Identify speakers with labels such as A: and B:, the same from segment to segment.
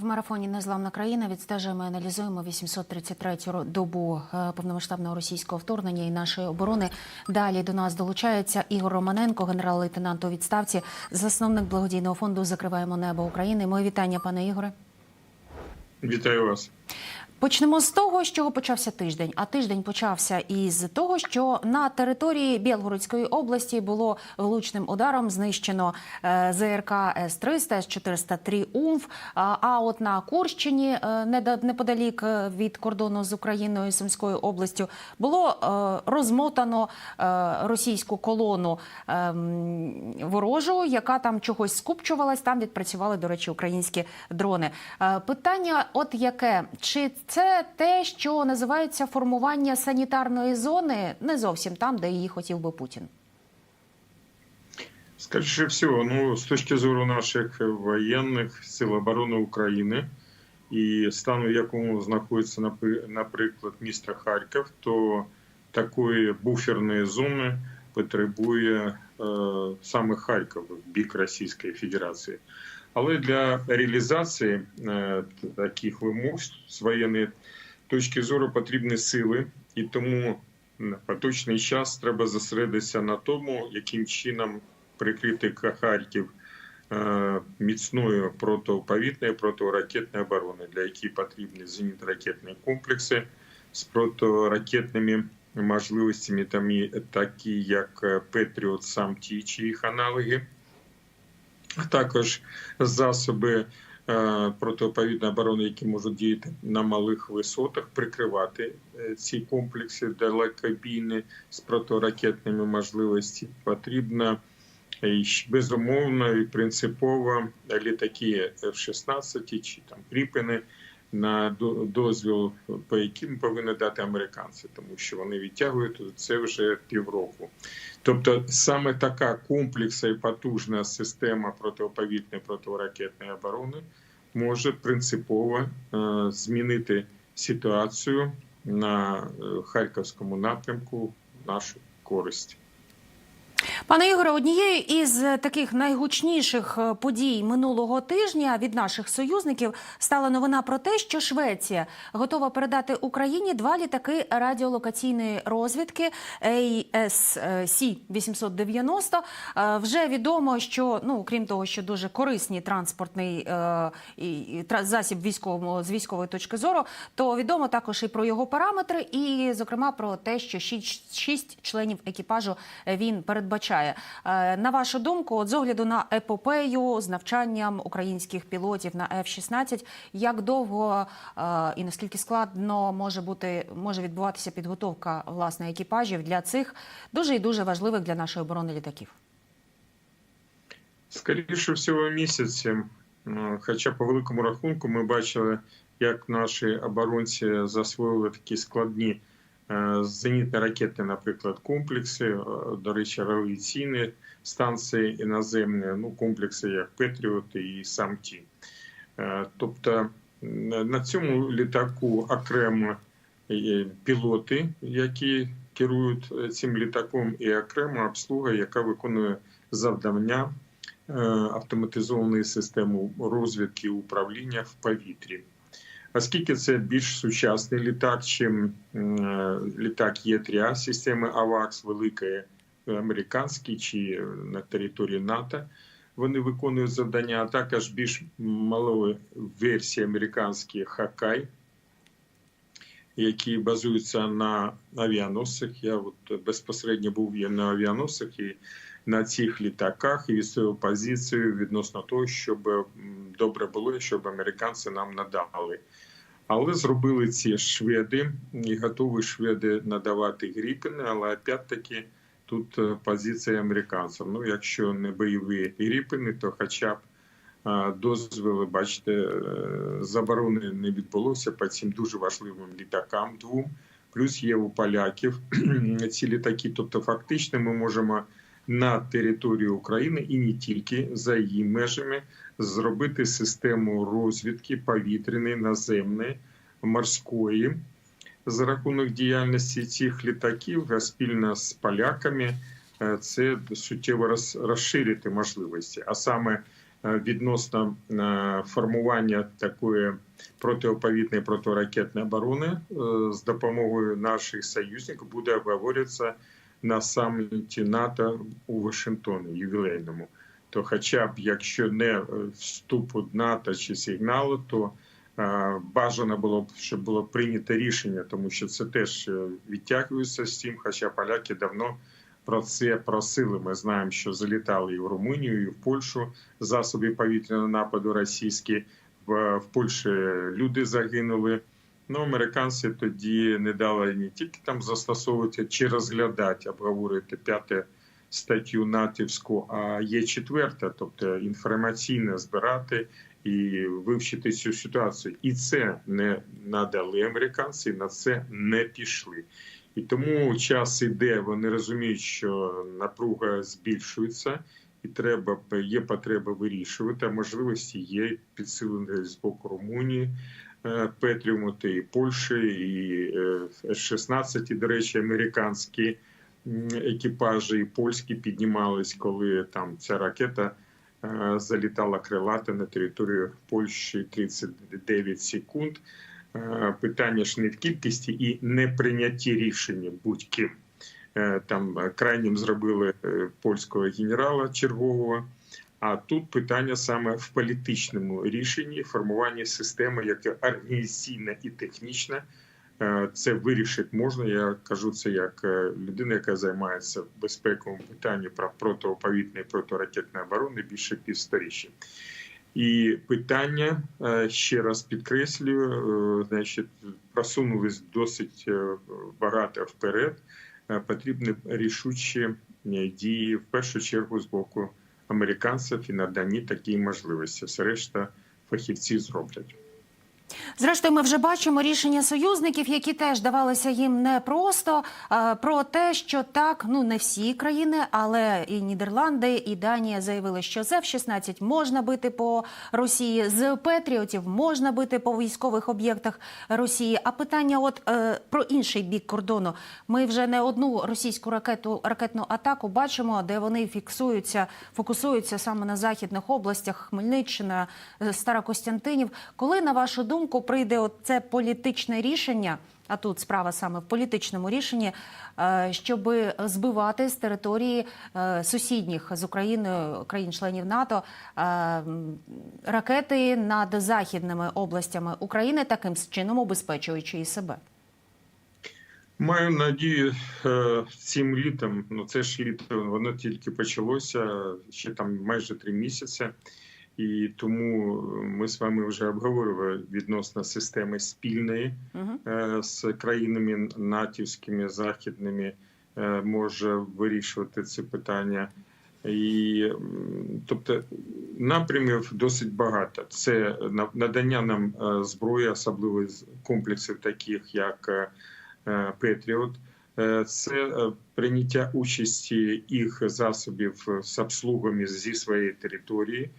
A: В марафоні Незламна країна відстежуємо і аналізуємо 833-ю ро- добу е, повномасштабного російського вторгнення і нашої оборони. Далі до нас долучається Ігор Романенко, генерал-лейтенант у відставці, засновник благодійного фонду Закриваємо небо України. Моє вітання, пане Ігоре.
B: Вітаю вас.
A: Почнемо з того, з чого почався тиждень. А тиждень почався із того, що на території Білгородської області було влучним ударом знищено е, ЗРК С-300, С-403 УМФ. А от на Курщині, е, неподалік е, від кордону з Україною, Сумською областю, було розмотано російську колону е, ворожу, яка там чогось скупчувалась. Там відпрацювали, до речі, українські дрони. Питання, от яке чи це те, що називається формування санітарної зони, не зовсім там, де її хотів би Путін.
B: Скоріше всього, ну з точки зору наших воєнних сил оборони України і стану, в якому знаходиться наприклад місто Харків, то такої буферної зони потребує е, саме Харків бік Російської Федерації. Але для реалізації е, таких вимог з воєнної точки зору потрібні сили, і тому на поточний час треба зосередитися на тому, яким чином прикрити Харків е, міцною протиповітною протиракетною оборони, для якої потрібні зенітно-ракетні комплекси з протиракетними можливостями, там такі як Петріот, сам ті чи їх аналоги, а також засоби протиповідної оборони, які можуть діяти на малих висотах, прикривати е, ці комплекси далекобійні з протиракетними можливостями. Потрібно і безумовно і принципово літаки F-16 чи там Кріпини на дозвіл, по яким повинні дати американці, тому що вони відтягують це вже півроку. Тобто саме така комплексна і потужна система протиповітної протиракетної оборони може принципово е, змінити ситуацію на е, харківському напрямку нашу користь.
A: Пане Ігоре, однією із е, таких найгучніших е, подій минулого тижня від наших союзників стала новина про те, що Швеція готова передати Україні два літаки радіолокаційної розвідки ASC 890. Е, Вже відомо, що ну крім того, що дуже корисний транспортний засіб військовому з військової точки зору, то відомо також і про його параметри, і зокрема про те, що шість, шість членів екіпажу він передбачає. Е, На вашу думку, от з огляду на епопею з навчанням українських пілотів на F-16, як довго е, і наскільки складно може бути може відбуватися підготовка власне екіпажів для цих дуже і дуже важливих для нашої оборони літаків?
B: Скоріше всього, місяці. Ну, Хоча по великому рахунку ми бачили, як наші оборонці засвоїли такі складні е, зенітно-ракетні, наприклад, комплекси, е, до речі, радіаційні станції іноземні, ну, комплекси як Петріот і сам ті. Е, Тобто на цьому літаку окремо пілоти, які керують цим літаком, і окремо обслуга, яка виконує завдання автоматизованої системи розвідки управління в повітрі. Оскільки це більш сучасний літак, чим е, літак Є3А системи AVAX, великої американський чи на території НАТО, вони виконують завдання, а також більш малої версії американські Хакай, які базуються на авіаносцях. Я от безпосередньо був на авіаносцях і на цих літаках і відстояв позицію відносно того, щоб добре було, щоб американці нам надали. Але зробили ці шведи і готові шведи надавати гріпини, але опять-таки тут е, позиція американців. Ну, якщо не бойові гріпини, то хоча б е, дозволи, бачите, е, заборони не відбулося по цим дуже важливим літакам двом. Плюс є у поляків ці літаки. Тобто, фактично, ми можемо на території України і не тільки за її межами зробити систему розвідки повітряної, наземної, морської за рахунок діяльності цих літаків спільно з поляками е, це суттєво розширити можливості, а саме е, відносно е, формування такої протиповітної протиракетної оборони з допомогою наших союзників буде обговорюватися на саміті НАТО у Вашингтоні ювілейному. То, хоча б якщо не е, вступу НАТО чи сигналу, то е, бажано було б, щоб було прийнято рішення, тому що це теж е, відтягується з цим. Хоча поляки давно про це просили. Ми знаємо, що залітали і в Румунію, і в Польщу засоби повітряного нападу російські. В, в Польщі люди загинули. Ну, американці тоді не дали не тільки там застосовувати чи розглядати, обговорювати п'яте статтю натівську, а є четверта, тобто інформаційно збирати і вивчити цю ситуацію. І це не надали американці, на це не пішли. І тому час іде, вони розуміють, що напруга збільшується, і треба є потреба вирішувати. А можливості є підсилені з боку Румунії. Е, Петріумути і Польщі, і е, 16 до речі, американські екіпажі і польські піднімались, коли там ця ракета е, залітала крилата на територію Польщі 39 секунд. Питання ж не в кількості і не неприйнятті рішення будь-ким. Там крайнім зробили польського генерала чергового. А тут питання саме в політичному рішенні формуванні системи, яка організаційна і технічна. Е, Це вирішити можна. Я кажу це як е, людина, яка займається безпековим питанням про протиповітне і протиракетне оборони більше півсторіччя. І питання е, ще раз підкреслюю, значить, просунулись досить багато вперед. Потрібні рішучі дії в першу чергу з боку американців і надані такі можливості. Все решта фахівці зроблять.
A: Зрештою, ми вже бачимо рішення союзників, які теж давалися їм непросто е, про те, що так, ну не всі країни, але і Нідерланди, і Данія заявили, що з F-16 можна бити по Росії, з Петріотів можна бити по військових об'єктах Росії. А питання, от е, про інший бік кордону, ми вже не одну російську ракету ракетну атаку бачимо, де вони фіксуються, фокусуються саме на західних областях Хмельниччина, е, Старокостянтинів. Коли на вашу думку прийде це політичне рішення? А тут справа саме в політичному рішенні, е, щоб збивати з території е, сусідніх з Україною країн-членів НАТО е, ракети над західними областями України, таким чином обезпечуючи і себе.
B: Маю надію цим літом. Ну це ж літо, воно тільки почалося ще там майже три місяці. І тому ми з вами вже обговорювали відносно системи спільної е, з країнами натівськими західними е, може вирішувати це питання. І тобто напрямів досить багато. Це надання нам е, зброї, особливо з комплексів, таких як е, е, Петріот. Е, Це е, прийняття участі їх засобів з обслугами зі своєї території.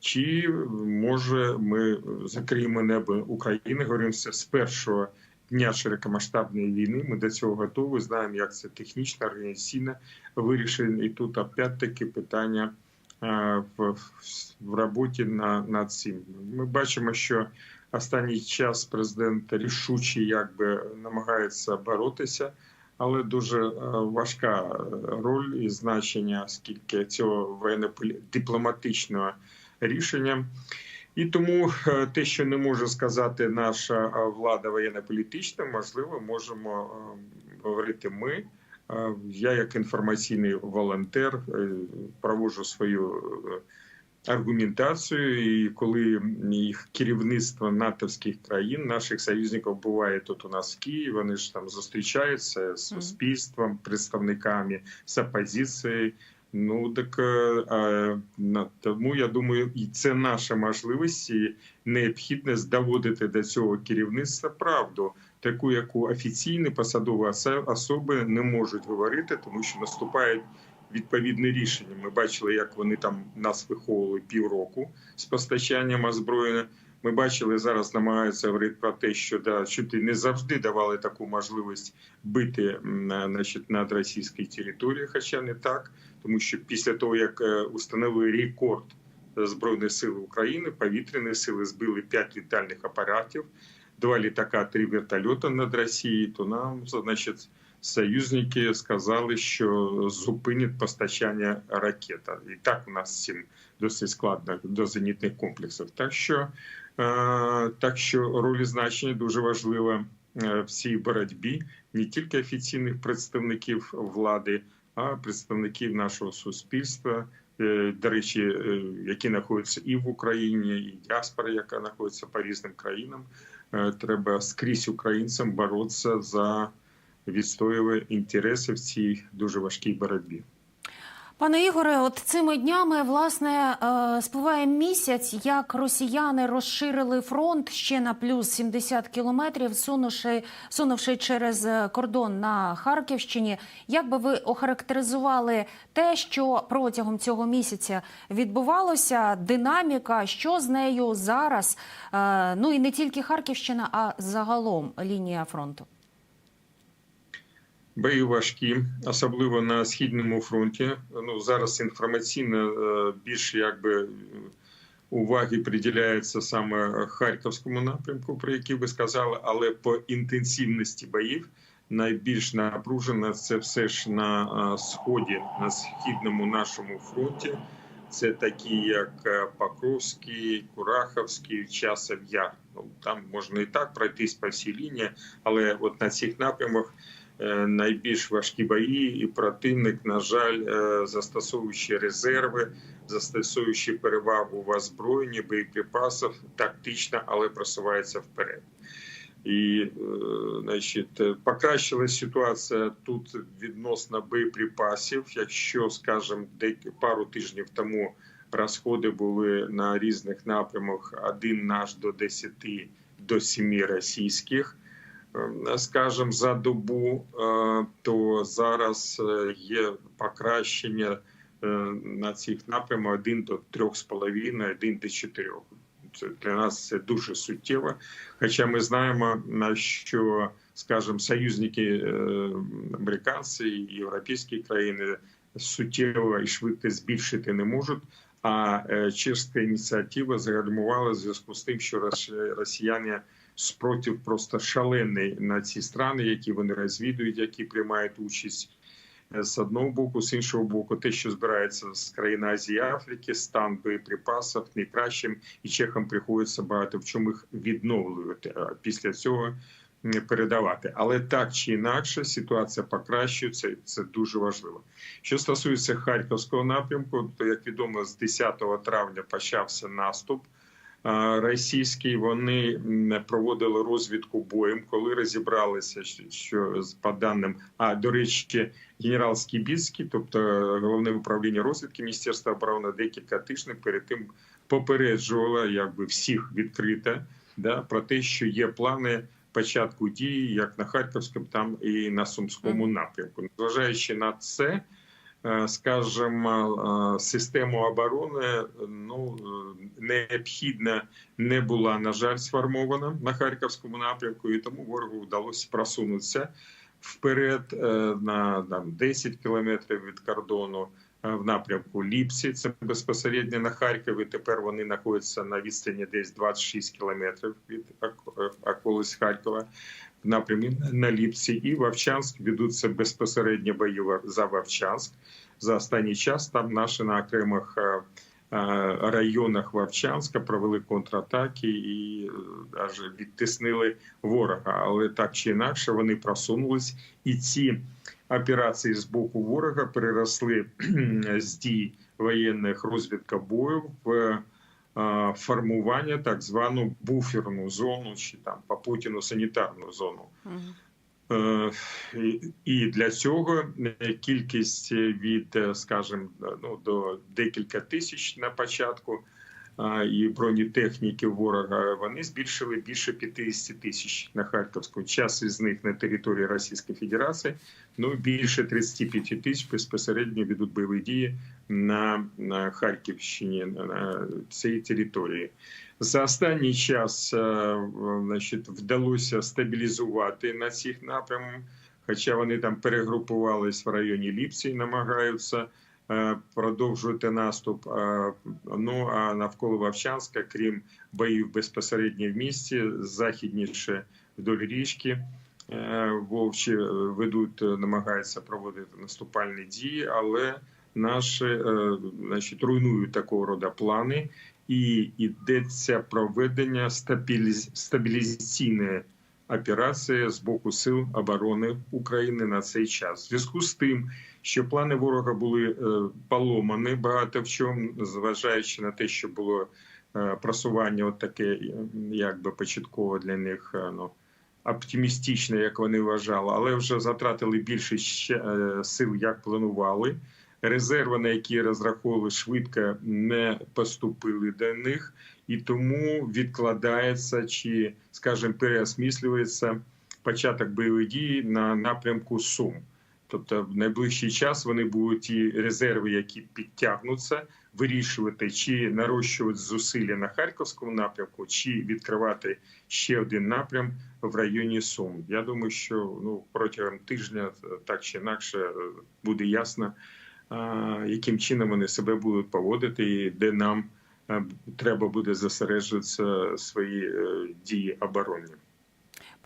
B: Чи може ми закриємо небо України? Говоримо це з першого дня широкомасштабної війни. Ми до цього готові. Знаємо, як це технічно, організаційно вирішено. І тут опять-таки питання е, в, в роботі на, над цим. Ми бачимо, що останній час президент рішуче якби намагається боротися. Але дуже е, важка роль і значення, скільки цього воєнно-дипломатичного рішення. І тому е, те, що не може сказати наша е, влада воєнно-політична, можливо, можемо е, говорити ми. Я, як інформаційний волонтер, проводжу свою аргументацію. І коли їх керівництво натовських країн, наших союзників буває тут у нас в Києві, вони ж там зустрічаються з суспільством, представниками з опозицією. Ну так е, тому я думаю, і це наша можливість і необхідність доводити до цього керівництва правду, таку, яку офіційні посадові особи не можуть говорити, тому що наступають відповідне рішення. Ми бачили, як вони там нас виховували півроку з постачанням озброєння. Ми бачили зараз, намагаються говорити про те, що да, чути не завжди давали таку можливість бити на- значить, над російською територією, хоча не так, тому що після того як е, установили рекорд Збройні Сили України, повітряні сили збили 5 літальних апаратів, два літака, три вертольоти над Росією, то нам, значить, союзники сказали, що зупинять постачання ракет. І так у нас всім досить складно до зенітних комплексів. Так що, так що роль значення дуже важлива е, в цій боротьбі не тільки офіційних представників влади, а представників нашого суспільства. е, До речі, е, які знаходяться і в Україні, і діаспора, яка знаходиться по різним країнам. Е, Треба скрізь українцям боротися за відстоювати інтереси в цій дуже важкій боротьбі.
A: Пане Ігоре, от цими днями власне е, спливає місяць, як росіяни розширили фронт ще на плюс 70 кілометрів, сунувши, сунувши через е, кордон на Харківщині. Як би ви охарактеризували те, що протягом цього місяця відбувалося, динаміка, що з нею зараз? Е, ну і не тільки Харківщина, а загалом лінія фронту.
B: Бої важкі, особливо на східному фронті. Ну зараз інформаційно е, більше якби уваги приділяється саме харківському напрямку, про який ви сказали, але по інтенсивності боїв найбільш напружено це все ж на е, сході, на східному нашому фронті. Це такі, як е, Покровський, Кураховський, Часов. Ну там можна і так пройтись по всій лінії, але от на цих напрямах найбільш важкі бої, і противник, на жаль, е, застосовуючи резерви, застосовуючи перевагу в озброєнні боєприпасів, тактично, але просувається вперед. І, е, значить, е, покращилась ситуація тут відносно боєприпасів. Якщо, скажімо, пару тижнів тому розходи були на різних напрямах один наш до 10 до 7 російських, е, скажімо, за добу, е, то зараз е, є покращення е, на цих напрямах один до 3,5, один до 4. Це для нас це дуже суттєво. Хоча ми знаємо, на що, скажімо, союзники е, американці і європейські країни суттєво і швидко збільшити не можуть. А е, чешська ініціатива загальмувала в зв'язку з тим, що рос- росіяни спротив просто шалений на ці страни, які вони розвідують, які приймають участь е, з одного боку, з іншого боку, те, що збирається з країн Азії, Африки, стан боєприпасів не кращим, і чехам приходиться багато в чому їх відновлювати. А після цього м, передавати. Але так чи інакше, ситуація покращується, і це дуже важливо. Що стосується харківського напрямку, то як відомо, з 10 травня почався наступ. Російський вони проводили розвідку боєм, коли розібралися, що- по даним, а до речі, генерал Скібіцький, тобто головне управління розвідки Міністерства оборони, декілька тижнів перед тим попереджувало якби всіх відкрито да, про те, що є плани початку дії як на харківському, там і на сумському напрямку. Незважаючи на це, е, систему оборони ну е, необхідна не була на жаль сформована на харківському напрямку, і тому ворогу вдалося просунутися вперед е, на там 10 кілометрів від кордону е, в напрямку Ліпсі. Це безпосередньо на Харкові. Тепер вони знаходяться на відстані десь 26 кілометрів від ок- е, околиць Харкова. Напрямі на Ліпсі і Вовчанськ ведуться безпосередньо бої за Вовчанськ. За останній час там наші на окремих е, е, районах Вовчанська провели контратаки і е, аж відтиснили ворога. Але так чи інакше вони просунулись, і ці операції з боку ворога переросли з дій воєнних розвідка бою в формування так звану буферну зону чи там по Путіну санітарну зону. Е, і- для цього е, кількість від, е, скажімо, ну до декілька тисяч на початку і бронетехніки ворога вони збільшили більше 50 тисяч на Харківську. Час із них на території Російської Федерації. Ну більше 35 тисяч безпосередньо ведуть бойові дії на, на Харківщині на цій території. За останній час значить, вдалося стабілізувати на цих напрямах, хоча вони там перегрупувались в районі Ліпсі, намагаються е, продовжувати наступ. Е, Ну а навколо Вовчанська, крім боїв безпосередньо в місті, західніше вдоль річки. е, Вовчі ведуть, намагаються проводити наступальні дії, але наші значить, руйнують такого роду плани, і йдеться проведення стабіліз... стабілізаційної операції з боку сил оборони України на цей час. В зв'язку з тим, що плани ворога були е, поломані багато в чому, зважаючи на те, що було е, просування, от таке, якби початково для них е, ну, оптимістичне, як вони вважали, але вже затратили більше сил, як планували. Резерви, на які розраховували швидко, не поступили до них, і тому відкладається чи, скажімо, переосмислюється початок бойових дій на напрямку Сум. Тобто, в найближчий час вони будуть ті резерви, які підтягнуться, вирішувати, чи нарощувати зусилля на харківському напрямку, чи відкривати ще один напрям в районі Сум. Я думаю, що ну протягом тижня так чи інакше е, буде ясно, яким чином вони себе будуть поводити, і де нам е, треба буде зосереджуватися свої е, дії оборонні.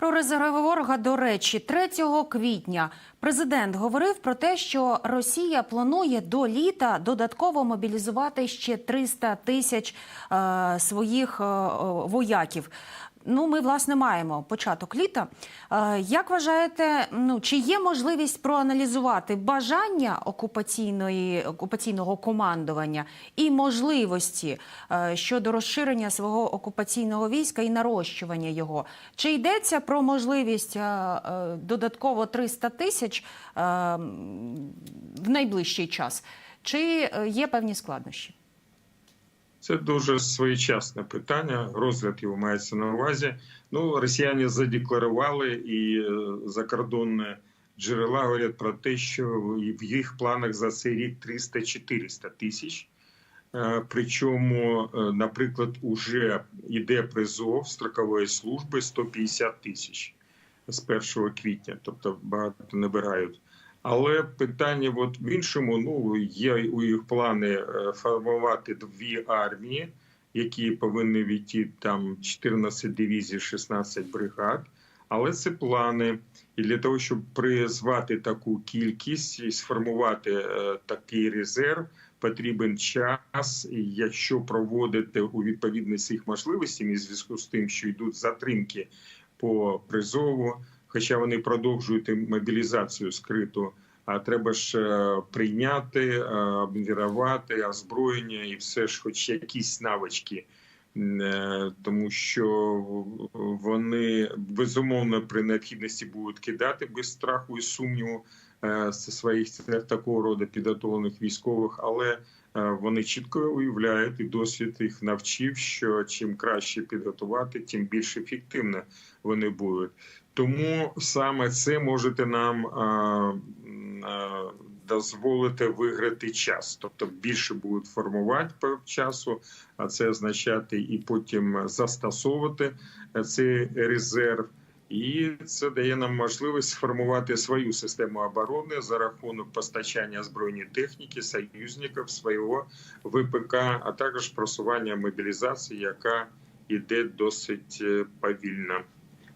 A: Про резерви до речі, 3 квітня президент говорив про те, що Росія планує до літа додатково мобілізувати ще 300 тисяч е, своїх е, вояків. Ну, ми власне маємо початок літа. Е, як вважаєте, ну чи є можливість проаналізувати бажання окупаційної окупаційного командування і можливості е, щодо розширення свого окупаційного війська і нарощування його? Чи йдеться про можливість е, додатково 300 тисяч в найближчий час? Чи є певні складнощі?
B: Це дуже своєчасне питання. Розгляд його мається на увазі. Ну, росіяни задекларували і е, закордонні джерела говорять про те, що в їх планах за цей рік 300-400 тисяч. Е, Причому, е, наприклад, уже йде призов строкової служби 150 тисяч з 1 квітня, тобто багато набирають. Але питання от в іншому: ну є у їх плани е, формувати дві армії, які повинні війти там 14 дивізій, 16 бригад. Але це плани, і для того, щоб призвати таку кількість і сформувати е, такий резерв, потрібен час. І якщо проводити у відповідність їх можливостям, і зв'язку з тим, що йдуть затримки по призову, хоча вони продовжують мобілізацію скриту. А треба ж е, прийняти, е, обмірувати озброєння і все ж, хоч якісь навички, е, тому що вони безумовно при необхідності будуть кидати без страху і сумніву своїх такого роду підготовлених військових, але вони чітко уявляють і досвід їх навчив, що чим краще підготувати, тим більш ефективно вони будуть. Тому саме це можете нам а, а, дозволити виграти час, тобто більше будуть формувати по часу, а це означати і потім застосовувати е, цей резерв. І це дає нам можливість сформувати свою систему оборони за рахунок постачання збройної техніки, союзників свого ВПК, а також просування мобілізації, яка йде досить е, повільно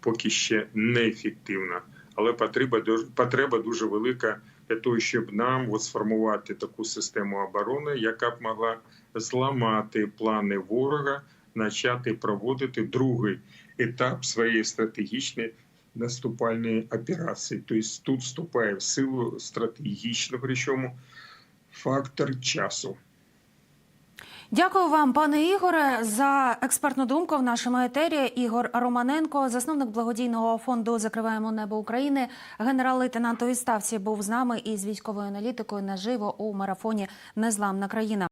B: поки ще неефективна, але потреба потреба дуже велика для того, щоб нам от сформувати таку систему оборони, яка б могла зламати плани ворога, почати проводити другий етап своєї стратегічної наступальної операції. Тобто тут вступає в силу стратегічно, причому фактор часу.
A: Дякую вам, пане Ігоре, за експертну думку в нашому етері. Ігор Романенко, засновник благодійного фонду Закриваємо небо України. Генерал-лейтенант у відставці був з нами із військовою аналітикою наживо у марафоні Незламна країна.